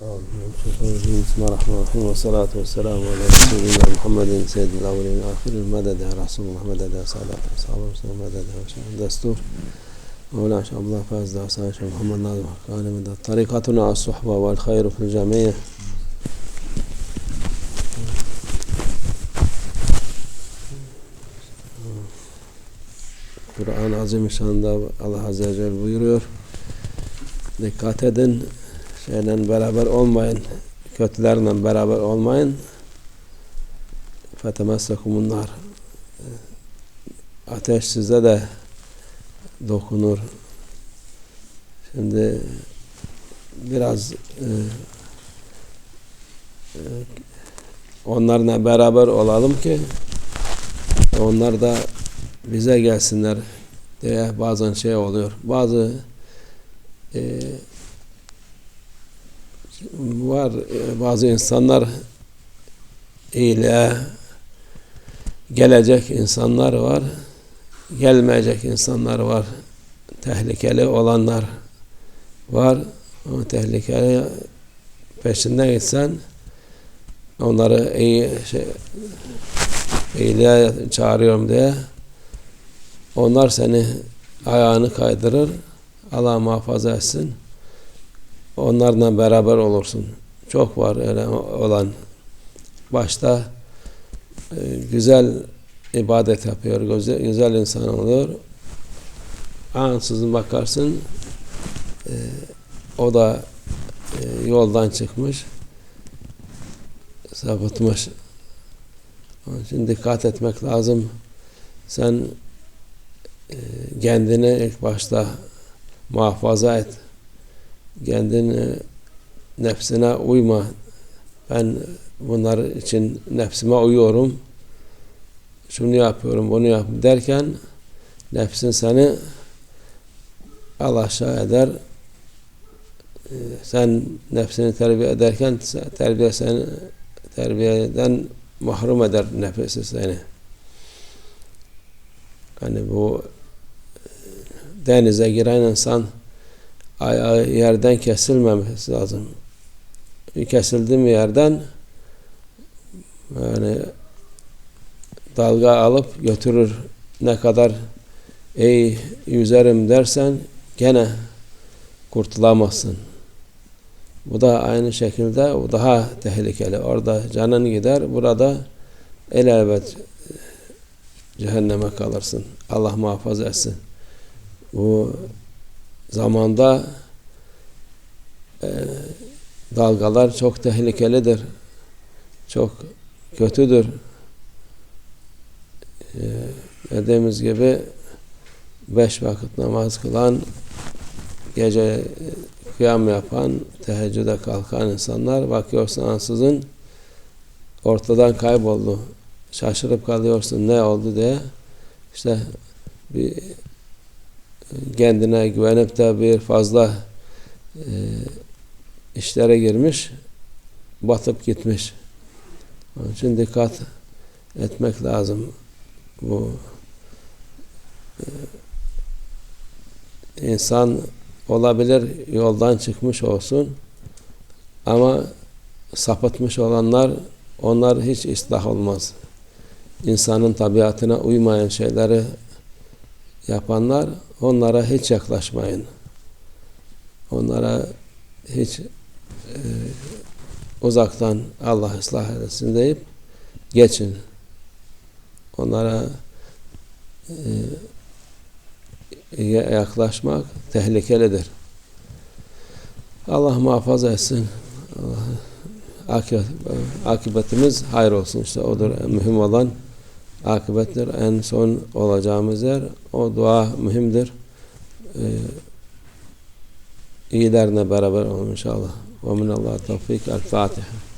Bismillahirrahmanirrahim. Ve salatu ve selamu ala Resulina Muhammedin Seyyidil Avliyin Ahiril Medede Resulullah Medede Salatü Sahabe Resulullah Medede Şahın Destur. Mevla Şah Abdullah Faiz Dağsan Şah Muhammed Nazım Hakkı Aleminde Tarikatuna As-Suhba Vel Hayru Fil Camiye Kur'an Azim Şan'da Allah Azze ve Celle buyuruyor. Dikkat edin şeyle beraber olmayın, kötülerle beraber olmayın. Fetemessekumun nar. Ateş size de dokunur. Şimdi biraz e, e, onlarla beraber olalım ki onlar da bize gelsinler diye bazen şey oluyor. Bazı e, var. E, bazı insanlar iyiliğe gelecek insanlar var gelmeyecek insanlar var. Tehlikeli olanlar var. O tehlikeli peşinden gitsen onları iyi şey, iyiliğe çağırıyorum diye onlar seni ayağını kaydırır. Allah muhafaza etsin onlarla beraber olursun. Çok var öyle olan. Başta e, güzel ibadet yapıyor, güzel, güzel insan oluyor. Ansızın bakarsın e, o da e, yoldan çıkmış sapıtmış. Onun için dikkat etmek lazım. Sen e, kendini ilk başta muhafaza et kendini nefsine uyma. Ben bunlar için nefsime uyuyorum. Şunu yapıyorum, bunu yap derken nefsin seni al aşağı eder. Ee, sen nefsini terbiye ederken terbiye seni terbiyeden mahrum eder nefesi seni. Hani bu e, denize giren insan ayağı yerden kesilmemesi lazım. Kesildi mi yerden yani dalga alıp götürür. Ne kadar ey yüzerim dersen gene kurtulamazsın. Bu da aynı şekilde o daha tehlikeli. Orada canın gider, burada el elbet cehenneme kalırsın. Allah muhafaza etsin. Bu zamanda e, dalgalar çok tehlikelidir. Çok kötüdür. E, dediğimiz gibi beş vakit namaz kılan gece e, kıyam yapan, teheccüde kalkan insanlar bakıyorsun ansızın ortadan kayboldu. Şaşırıp kalıyorsun ne oldu diye. İşte bir kendine güvenip de bir fazla e, işlere girmiş, batıp gitmiş. Onun için dikkat etmek lazım. Bu e, insan olabilir yoldan çıkmış olsun ama sapıtmış olanlar onlar hiç ıslah olmaz. İnsanın tabiatına uymayan şeyleri yapanlar onlara hiç yaklaşmayın. Onlara hiç e, uzaktan Allah ıslah etsin deyip geçin. Onlara e, yaklaşmak tehlikelidir. Allah muhafaza etsin. Allah, akıbetimiz hayır olsun işte odur mühim olan akıbettir. En son olacağımız yer o dua mühimdir. Ee, iyilerine beraber olun inşallah. Ve minallah tevfik. El Fatiha.